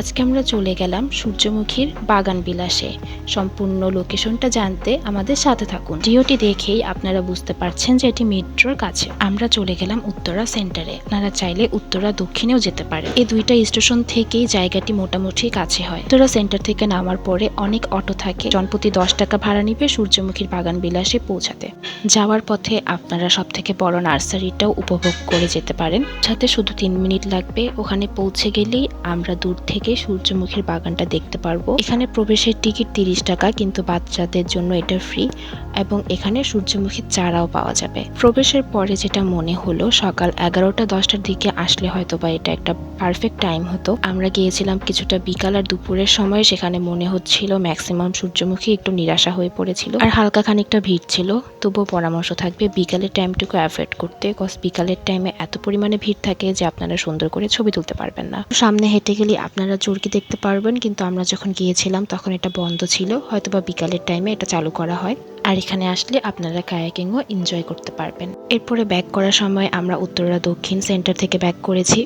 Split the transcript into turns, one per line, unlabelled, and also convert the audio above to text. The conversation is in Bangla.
আজকে আমরা চলে গেলাম সূর্যমুখীর বাগান বিলাসে। সম্পূর্ণ লোকেশনটা জানতে আমাদের সাথে থাকুন। ভিডিওটি দেখেই আপনারা বুঝতে পারছেন যে এটি মেট্রোর কাছে। আমরা চলে গেলাম উত্তরা সেন্টারে আপনারা চাইলে উত্তরা দক্ষিণেও যেতে পারে এই দুইটা স্টেশন থেকেই জায়গাটি মোটামুটি কাছে হয়। উত্তরা সেন্টার থেকে নামার পরে অনেক অটো থাকে। জনপ্রতি দশ টাকা ভাড়া নিবে সূর্যমুখীর বাগান বিলাসে পৌঁছাতে। যাওয়ার পথে আপনারা সব থেকে বড় নার্সারিটাও উপভোগ করে যেতে পারেন। সাথে শুধু তিন মিনিট লাগবে। ওখানে পৌঁছে গেলেই আমরা দূর থেকে সূর্যমুখীর বাগানটা দেখতে পারব। এখানে প্রবেশের টিকিট তিরিশ টাকা, কিন্তু বাচ্চাদের জন্য এটা ফ্রি এবং এখানে সূর্যমুখীর চারাও পাওয়া যাবে। প্রবেশের পরে যেটা মনে হলো, সকাল এগারোটা দশটার দিকে আসলে হয়তো বা এটা একটা পারফেক্ট টাইম হতো। আমরা গিয়েছিলাম কিছুটা বিকাল আর দুপুরের সময়, সেখানে মনে হচ্ছিল ম্যাক্সিমাম সূর্যমুখী একটু নিরাশা হয়ে পড়েছিল। আর হালকা খানিকটা ভিড় ছিল, তবুও পরামর্শ থাকবে বিকালের টাইমটুকু অ্যাভয়েড করতে কজ বিকালের টাইমে এত পরিমাণে ভিড় থাকে যে আপনারা সুন্দর করে ছবি তুলতে পারবেন না। সামনে হেঁটে গেলে আপনারা চুরকি দেখতে পারবেন, কিন্তু আমরা যখন গিয়েছিলাম তখন এটা বন্ধ ছিল। হয়তো বা বিকালের টাইমে এটা চালু করা হয়। আর এখানে আসলে আপনারা কায়াকিংও এনজয় করতে পারবেন। এরপরে ব্যাক করার সময় আমরা উত্তরা দক্ষিণ সেন্টার থেকে ব্যাক করেছি।